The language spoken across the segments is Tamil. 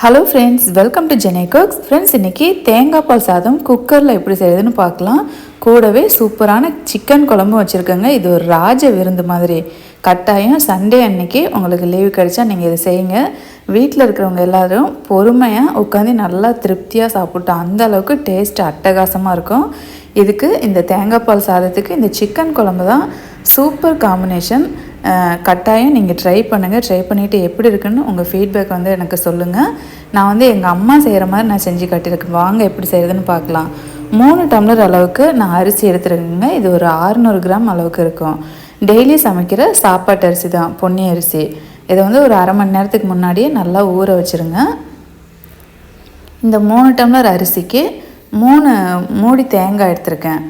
ஹலோ ஃப்ரெண்ட்ஸ் வெல்கம் டு ஜெனே குக்ஸ் ஃப்ரெண்ட்ஸ் இன்றைக்கி தேங்காய் பால் சாதம் குக்கரில் எப்படி செய்யுதுன்னு பார்க்கலாம். கூடவே சூப்பரான சிக்கன் குழம்பும் வச்சுருக்கேங்க. இது ஒரு ராஜ விருந்து மாதிரி. கட்டாயம் சண்டே அன்னைக்கு உங்களுக்கு லீவு கிடைச்சா நீங்கள் இதை செய்யுங்க. வீட்டில் இருக்கிறவங்க எல்லோரும் பொறுமையாக உட்காந்து நல்லா திருப்தியாக சாப்பிட்டு அந்த அளவுக்கு டேஸ்ட் அட்டகாசமாக இருக்கும். இதுக்கு இந்த தேங்காய் பால் சாதத்துக்கு இந்த சிக்கன் குழம்பு தான் சூப்பர் காம்பினேஷன் கட்டாயம் நீங்கள் ட்ரை பண்ணுங்கள் ட்ரை பண்ணிவிட்டு எப்படி இருக்குன்னு உங்கள் ஃபீட்பேக் வந்து எனக்கு சொல்லுங்கள் நான் வந்து எங்கள் அம்மா செய்கிற மாதிரி நான் செஞ்சு காட்டியிருக்கேன். வாங்க எப்படி செய்கிறதுன்னு பார்க்கலாம். மூணு டம்ளர் அளவுக்கு நான் அரிசி எடுத்துருக்கேங்க. இது ஒரு ஆறுநூறு கிராம் அளவுக்கு இருக்கும். டெய்லி சமைக்கிற சாப்பாட்டு அரிசி தான் பொன்னி அரிசி. இதை வந்து ஒரு அரை மணி நேரத்துக்கு முன்னாடியே நல்லா ஊற வச்சுருங்க. இந்த மூணு டம்ளர் அரிசிக்கு மூணு மூடி தேங்காய் எடுத்திருக்கேன்.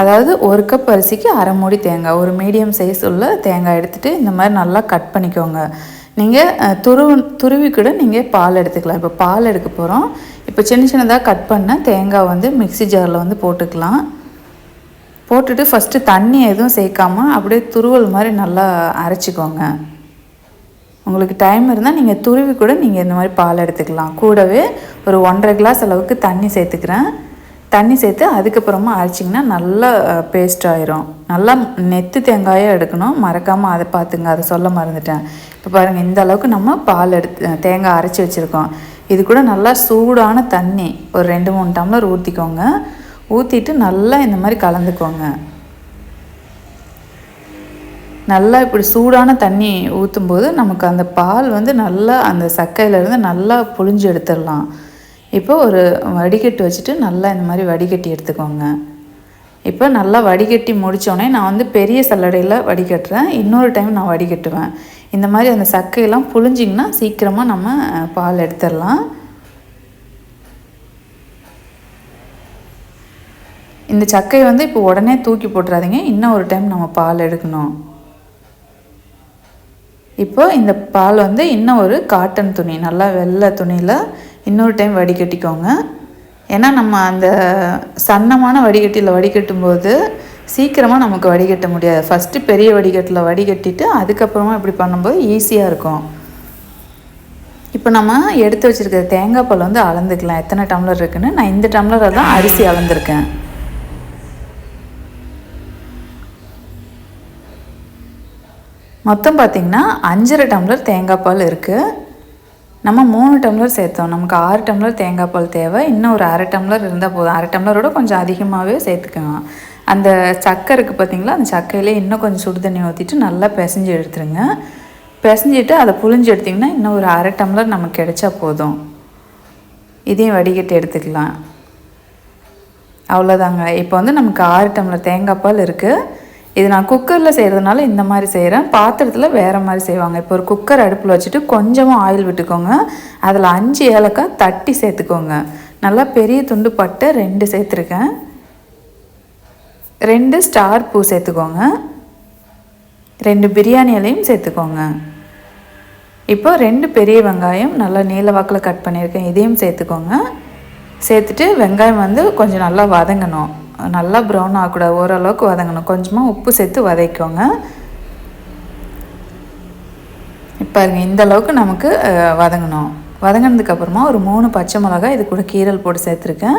அதாவது ஒரு கப் அரிசிக்கு அரை மூடி தேங்காய் ஒரு மீடியம் சைஸ் உள்ள தேங்காய் எடுத்துகிட்டு இந்த மாதிரி நல்லா கட் பண்ணிக்கோங்க. நீங்கள் துருவு துருவி கூட நீங்கள் பால் எடுத்துக்கலாம். இப்போ பால் எடுக்க போகிறோம் இப்போ சின்ன சின்னதாக கட் பண்ண தேங்காய் வந்து மிக்சி ஜாரில் வந்து போட்டுக்கலாம். போட்டுட்டு ஃபஸ்ட்டு தண்ணி எதுவும் சேர்க்காமல் அப்படியே துருவல் மாதிரி நல்லா அரைச்சிக்கோங்க. உங்களுக்கு டைம் இருந்தால் நீங்கள் துருவி கூட நீங்கள் இந்த மாதிரி பால் எடுத்துக்கலாம். கூடவே ஒரு ஒன்றரை கிளாஸ் அளவுக்கு தண்ணி சேர்த்துக்கிறேன். தண்ணி சேர்த்து அதுக்கப்புறமா அரைச்சிங்கன்னா நல்லா பேஸ்ட் ஆயிரும். நல்லா நெத்து தேங்காயாக எடுக்கணும். மறக்காமல் அதை பார்த்துங்க. அதை சொல்ல மறந்துட்டேன். இப்போ பாருங்கள் இந்த அளவுக்கு நம்ம பால் எடுத்து தேங்காய் அரைச்சி வச்சுருக்கோம். இது கூட நல்லா சூடான தண்ணி ஒரு ரெண்டு மூணு டம்ளர் ஊற்றிக்கோங்க ஊற்றிட்டு நல்லா இந்த மாதிரி கலந்துக்கோங்க. நல்லா இப்படி சூடான தண்ணி ஊற்றும்போது நமக்கு அந்த பால் வந்து நல்லா அந்த சக்கையிலேருந்து நல்லா புழிஞ்சு எடுத்துடலாம். இப்போ ஒரு வடிகட்டி வச்சுட்டு நல்லா இந்த மாதிரி வடிகட்டி எடுத்துக்கோங்க. இப்போ நல்லா வடிகட்டி முடித்தோடனே நான் வந்து பெரிய சல்லடையில் வடிகட்டுறேன். இன்னொரு டைம் நான் வடிகட்டுவேன். இந்த மாதிரி அந்த சக்கையெல்லாம் புழிஞ்சிங்கன்னா சீக்கிரமாக நம்ம பால் எடுத்துடலாம். இந்த சக்கையை வந்து இப்போ உடனே தூக்கி போட்டுறாதீங்க. இன்னும் ஒரு டைம் நம்ம பால் எடுக்கணும். இப்போ இந்த பால் வந்து இன்னும் ஒரு காட்டன் துணி நல்லா வெள்ளை துணியில் இன்னொரு டைம் வடிகட்டிக்கோங்க. ஏன்னா நம்ம அந்த சன்னமான வடிகட்டியில் வடிகட்டும் போது சீக்கிரமாக நமக்கு வடிகட்ட முடியாது. ஃபஸ்ட்டு பெரிய வடிகட்டில் வடிகட்டிட்டு அதுக்கப்புறமா இப்படி பண்ணும்போது ஈஸியாக இருக்கும். இப்போ நம்ம எடுத்து வச்சுருக்கிற தேங்காய் பால் வந்து அளந்துக்கலாம். எத்தனை டம்ளர் இருக்குன்னு? நான் இந்த டம்ளரை தான் அரிசி அளந்துருக்கேன். மொத்தம் பார்த்திங்கன்னா அஞ்சரை டம்ளர் தேங்காய் பால் இருக்குது நம்ம மூணு டம்ளர் சேர்த்தோம். நமக்கு ஆறு டம்ளர் தேங்காய் பால் தேவை. இன்னும் ஒரு அரை டம்ளர் இருந்தால் போதும். அரை டம்ளரோட கொஞ்சம் அதிகமாகவே சேர்த்துக்கலாம் அந்த சக்கை இருக்குது பார்த்திங்களா அந்த சக்கையிலே இன்னும் கொஞ்சம் சுடு தண்ணி ஊற்றிட்டு நல்லா பிசைஞ்சு எடுத்துருங்க. பிசைஞ்சிட்டு அதை புழிஞ்சு எடுத்திங்கன்னா இன்னும் ஒரு அரை டம்ளர் நமக்கு கிடைச்சா போதும். இதையும் வடிகட்டி எடுத்துக்கலாம். அவ்வளோதாங்க இப்போ வந்து நமக்கு ஆறு டம்ளர் தேங்காய் பால் இருக்குது இது நான் குக்கரில் செய்கிறதுனால இந்த மாதிரி செய்கிறேன் பாத்திரத்தில் வேறு மாதிரி செய்வாங்க. இப்போ ஒரு குக்கர் அடுப்பில் வச்சுட்டு கொஞ்சமாக ஆயில் விட்டுக்கோங்க. அதில் அஞ்சு ஏலக்காய் தட்டி சேர்த்துக்கோங்க. நல்லா பெரிய துண்டு பட்டை ரெண்டு சேர்த்துருக்கேன். ரெண்டு ஸ்டார் பூ சேர்த்துக்கோங்க. ரெண்டு பிரியாணி இலையும் சேர்த்துக்கோங்க. இப்போ ரெண்டு பெரிய வெங்காயம் நல்லா நீல வாக்கில் கட் பண்ணியிருக்கேன். இதையும் சேர்த்துக்கோங்க. சேர்த்துட்டு வெங்காயம் வந்து கொஞ்சம் நல்லா வதங்கணும். நல்லா ப்ரௌன் ஆகக்கூடாது ஓரளவுக்கு வதங்கணும். கொஞ்சமாக உப்பு சேர்த்து வதக்கிக்கோங்க. இப்போ இந்த அளவுக்கு நமக்கு வதங்கணும். வதங்கினதுக்கப்புறமா ஒரு மூணு பச்சை மிளகாய் இது கூட கீரல் போட்டு சேர்த்துருக்கேன்.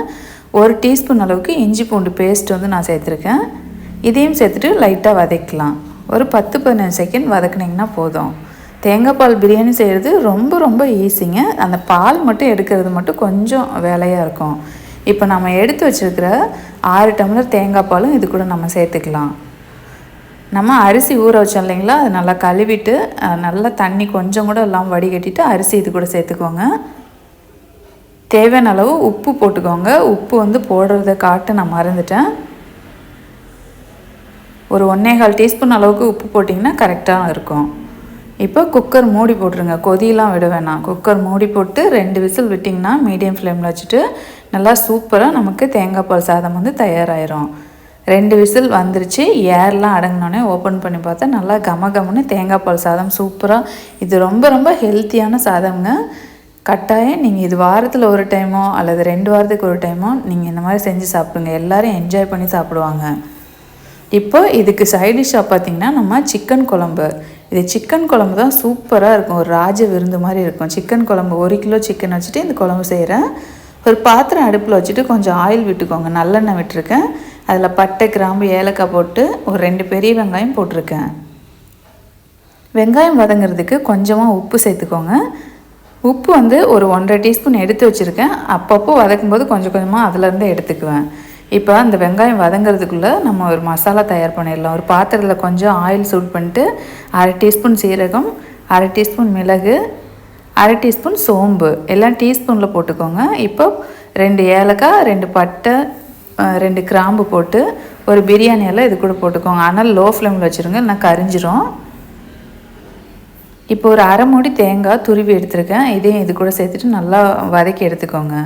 ஒரு டீஸ்பூன் அளவுக்கு இஞ்சி பூண்டு பேஸ்ட் வந்து நான் சேர்த்துருக்கேன். இதையும் சேர்த்துட்டு லைட்டாக வதக்கலாம் ஒரு பத்து பதினஞ்சு செகண்ட் வதக்குனிங்கன்னா போதும். தேங்காய் பால் பிரியாணி செய்கிறது ரொம்ப ரொம்ப ஈஸிங்க அந்த பால் மட்டும் எடுக்கிறது மட்டும் கொஞ்சம் வேலையாக இருக்கும். இப்போ நம்ம எடுத்து வச்சுருக்கிற ஆறு டம்ளர் தேங்காய் பாலும் இது கூட நம்ம சேர்த்துக்கலாம். நம்ம அரிசி ஊற வச்சோம் இல்லைங்களா? அது நல்லா கழுவிட்டு நல்லா தண்ணி கொஞ்சம் கூட எல்லாம் வடிகட்டிட்டு அரிசி இது கூட சேர்த்துக்கோங்க. தேவையான அளவு உப்பு போட்டுக்கோங்க. உப்பு வந்து போடுறத காட்டு நான் மறந்துட்டேன். ஒரு ஒன்றே கால் டீஸ்பூன் அளவுக்கு உப்பு போட்டிங்கன்னா கரெக்டாக இருக்கும். இப்போ குக்கர் மூடி போட்டுருங்க. கொதியெலாம் விட வேணாம். குக்கர் மூடி போட்டு ரெண்டு விசில் விட்டிங்கன்னா மீடியம் ஃப்ளேமில் வச்சுட்டு நல்லா சூப்பராக நமக்கு தேங்காய் பால் சாதம் வந்து தயாராகிரும் ரெண்டு விசில் வந்துருச்சு. ஏர்லாம் அடங்கினோடனே ஓப்பன் பண்ணி பார்த்தா நல்லா கம கமன்னு தேங்காய் பால் சாதம் சூப்பராக இது ரொம்ப ரொம்ப ஹெல்த்தியான சாதம்ங்க. கட்டாயம் நீங்கள் இது வாரத்தில் ஒரு டைமோ அல்லது ரெண்டு வாரத்துக்கு ஒரு டைமோ நீங்கள் இந்த மாதிரி செஞ்சு சாப்பிடுங்க. எல்லோரும் என்ஜாய் பண்ணி சாப்பிடுவாங்க. இப்போ இதுக்கு சைடிஷ்ஷாக பார்த்திங்கன்னா நம்ம சிக்கன் குழம்பு. இது சிக்கன் குழம்பு தான் சூப்பராக இருக்கும். ஒரு ராஜ விருந்து மாதிரி இருக்கும். சிக்கன் குழம்பு ஒரு கிலோ சிக்கன் வச்சுட்டு இந்த குழம்பு செய்கிறேன் ஒரு பாத்திரம் அடுப்பில் வச்சுட்டு கொஞ்சம் ஆயில் விட்டுக்கோங்க. நல்லெண்ணெய் விட்டுருக்கேன். அதில் பட்டை கிராம்பு ஏலக்காய் போட்டு ஒரு ரெண்டு பெரிய வெங்காயம் போட்டிருக்கேன். வெங்காயம் வதங்கிறதுக்கு கொஞ்சமாக உப்பு சேர்த்துக்கோங்க. உப்பு வந்து ஒரு ஒன்றரை டீஸ்பூன் எடுத்து வச்சுருக்கேன். அப்பப்போ வதக்கும்போது கொஞ்சம் கொஞ்சமாக அதுலேருந்து எடுத்துக்குவேன். இப்போ அந்த வெங்காயம் வதங்கிறதுக்குள்ளே நம்ம ஒரு மசாலா தயார் பண்ணிடலாம். ஒரு பாத்திரத்தில் கொஞ்சம் ஆயில் சூட் பண்ணிட்டு அரை டீஸ்பூன் சீரகம் அரை டீஸ்பூன் மிளகு அரை டீஸ்பூன் சோம்பு. எல்லாம் டீஸ்பூனில் போட்டுக்கோங்க. இப்போ ரெண்டு ஏலக்காய் ரெண்டு பட்டை ரெண்டு கிராம்பு போட்டு ஒரு பிரியாணி எல்லாம் இது கூட போட்டுக்கோங்க. ஆனால் லோ ஃப்ளேமில் வச்சுருங்க நான் கரிஞ்சிரும். இப்போ ஒரு அரை மூடி தேங்காய் துருவி எடுத்திருக்கேன். இதையும் இது கூட சேர்த்துட்டு நல்லா வதக்கி எடுத்துக்கோங்க.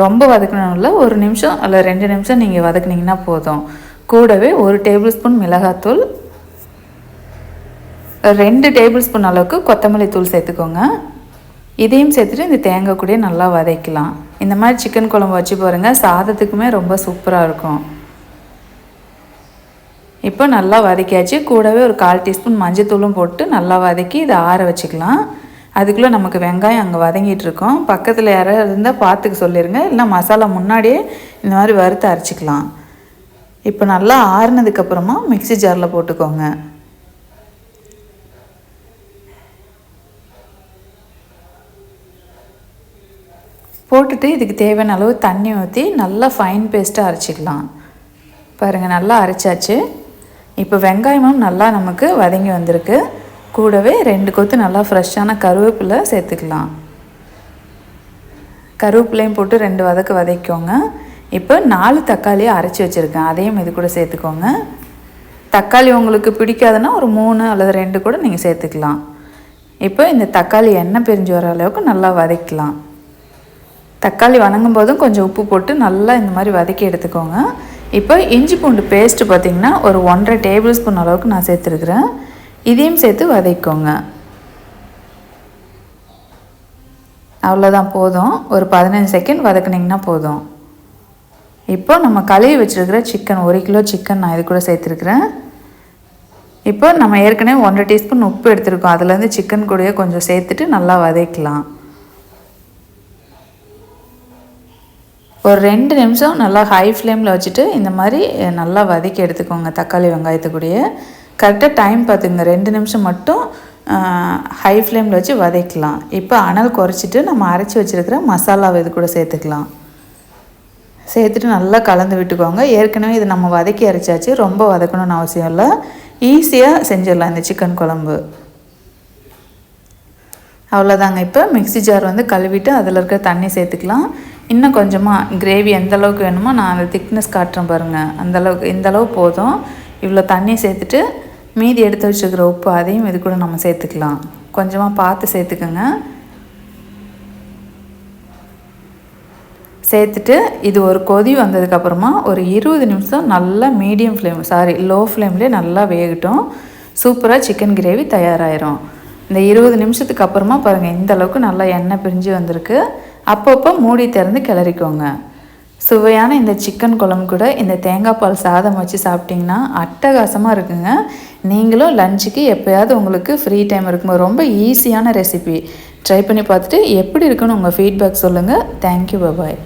ரொம்ப வதக்கணும் இல்லை ஒரு நிமிஷம் இல்லை ரெண்டு நிமிஷம் நீங்கள் வதக்குனீங்கன்னா போதும். கூடவே ஒரு டேபிள் ஸ்பூன் மிளகாத்தூள் ரெண்டு டேபிள் ஸ்பூன் அளவுக்கு கொத்தமல்லி தூள் சேர்த்துக்கோங்க. இதையும் சேர்த்துட்டு இந்த தேங்காய் கூட நல்லா வதக்கலாம். இந்த மாதிரி சிக்கன் குழம்பு வச்சு பாருங்கள் சாதத்துக்குமே ரொம்ப சூப்பராக இருக்கும். இப்போ நல்லா வதக்கியாச்சு. கூடவே ஒரு கால் டீஸ்பூன் மஞ்சத்தூளும் போட்டு நல்லா வதக்கி இதை ஆற வச்சுக்கலாம். அதுக்குள்ளே நமக்கு வெங்காயம் அங்கே வதங்கிட்டு இருக்கோம். பக்கத்தில் யாராவது இருந்தால் பார்த்துக்க சொல்லிடுங்க இல்லை மசாலா முன்னாடியே இந்த மாதிரி வறுத்து அரைச்சிக்கலாம். இப்போ நல்லா ஆறுனதுக்கப்புறமா மிக்சி ஜாரில் போட்டுக்கோங்க. போட்டுட்டு இதுக்கு தேவையான அளவு தண்ணி ஊற்றி நல்லா ஃபைன் பேஸ்ட்டாக அரைச்சிக்கலாம். பாருங்கள் நல்லா அரைச்சாச்சு. இப்போ வெங்காயமும் நல்லா நமக்கு வதங்கி வந்திருக்கு. கூடவே ரெண்டு கொத்து நல்லா ஃப்ரெஷ்ஷான கருவேப்பிலை சேர்த்துக்கலாம். கருவேப்பிலையும் போட்டு ரெண்டு வதக்கு வதக்கிக்கோங்க. இப்போ நாலு தக்காளியை அரைச்சி வச்சுருக்கேன். அதையும் இது கூட சேர்த்துக்கோங்க. தக்காளி உங்களுக்கு பிடிக்காதுன்னா ஒரு மூணு அல்லது ரெண்டு கூட நீங்கள் சேர்த்துக்கலாம். இப்போ இந்த தக்காளி எண்ணெய் பிரிஞ்சு வர அளவுக்கு நல்லா வதக்கலாம் தக்காளி வணங்கும் போதும் கொஞ்சம் உப்பு போட்டு நல்லா இந்த மாதிரி வதக்கி எடுத்துக்கோங்க. இப்போ இஞ்சி பூண்டு பேஸ்ட்டு பார்த்திங்கன்னா ஒரு ஒன்றரை டேபிள் ஸ்பூன் அளவுக்கு நான் சேர்த்துருக்குறேன். இதையும் சேர்த்து வதைக்கோங்க. அவ்வளோதான் போதும். ஒரு பதினஞ்சு செகண்ட் வதக்குனிங்கன்னா போதும். இப்போ நம்ம கழுவி வச்சுருக்கிற சிக்கன் ஒரு கிலோ சிக்கன் நான் இது கூட சேர்த்துருக்குறேன். இப்போ நம்ம ஏற்கனவே ஒன்றரை டீஸ்பூன் உப்பு எடுத்துருக்கோம். அதுலேருந்து சிக்கன் கூடயே கொஞ்சம் சேர்த்துட்டு நல்லா வதக்கலாம். ஒரு ரெண்டு நிமிஷம் நல்லா ஹை ஃப்ளேமில் வச்சுட்டு இந்த மாதிரி நல்லா வதக்கி எடுத்துக்கோங்க. தக்காளி வெங்காயத்துக்குடியே. கரெக்டாக டைம் பார்த்துங்க ரெண்டு நிமிஷம் மட்டும் ஹை ஃப்ளேமில் வச்சு வதக்கலாம். இப்போ அனல் குறைச்சிட்டு நம்ம அரைச்சி வச்சுருக்கிற மசாலாவை இது கூட சேர்த்துக்கலாம். சேர்த்துட்டு நல்லா கலந்து விட்டுக்கோங்க. ஏற்கனவே இது நம்ம வதக்கி அரைச்சாச்சு. ரொம்ப வதக்கணும்னு அவசியம் இல்லை. ஈஸியாக செஞ்சிடலாம் இந்த சிக்கன் குழம்பு. அவ்வளோதாங்க இப்போ மிக்சி ஜார் வந்து கழுவிட்டு அதில் இருக்கிற தண்ணி சேர்த்துக்கலாம். இன்னும் கொஞ்சமாக கிரேவி எந்த அளவுக்கு வேணுமோ நான் அந்த திக்னஸ் காட்டுறேன் பாருங்கள் அந்தளவுக்கு இந்தளவு போதும். இவ்வளோ தண்ணி சேர்த்துட்டு மீதி எடுத்து வச்சுக்கிற உப்பு அதையும் இது கூட நம்ம சேர்த்துக்கலாம். கொஞ்சமாக பார்த்து சேர்த்துக்கோங்க. சேர்த்துட்டு இது ஒரு கொதி வந்ததுக்கப்புறமா ஒரு இருபது நிமிஷம் நல்லா மீடியம் ஃப்ளேம் சாரி லோ ஃப்ளேம்லேயே நல்லா வேகட்டும். சூப்பராக சிக்கன் கிரேவி தயாராகிடும் இந்த இருபது நிமிஷத்துக்கு அப்புறமா பாருங்கள் இந்த அளவுக்கு நல்லா எண்ணெய் பிரிஞ்சு வந்திருக்கு. அப்பப்போ மூடி திறந்து கிளறிக்கோங்க. சுவையான இந்த சிக்கன் குழம்பு கூட இந்த தேங்காய் பால் சாதம் வச்சு சாப்பிட்டிங்கன்னா அட்டகாசமாக இருக்குங்க. நீங்களும் லஞ்சுக்கு எப்போயாவது உங்களுக்கு ஃப்ரீ டைம் இருக்கும்போது ரொம்ப ஈஸியான ரெசிபி ட்ரை பண்ணி பார்த்துட்டு எப்படி இருக்குன்னு உங்கள் ஃபீட்பேக் சொல்லுங்கள் தேங்க்யூ பபாய்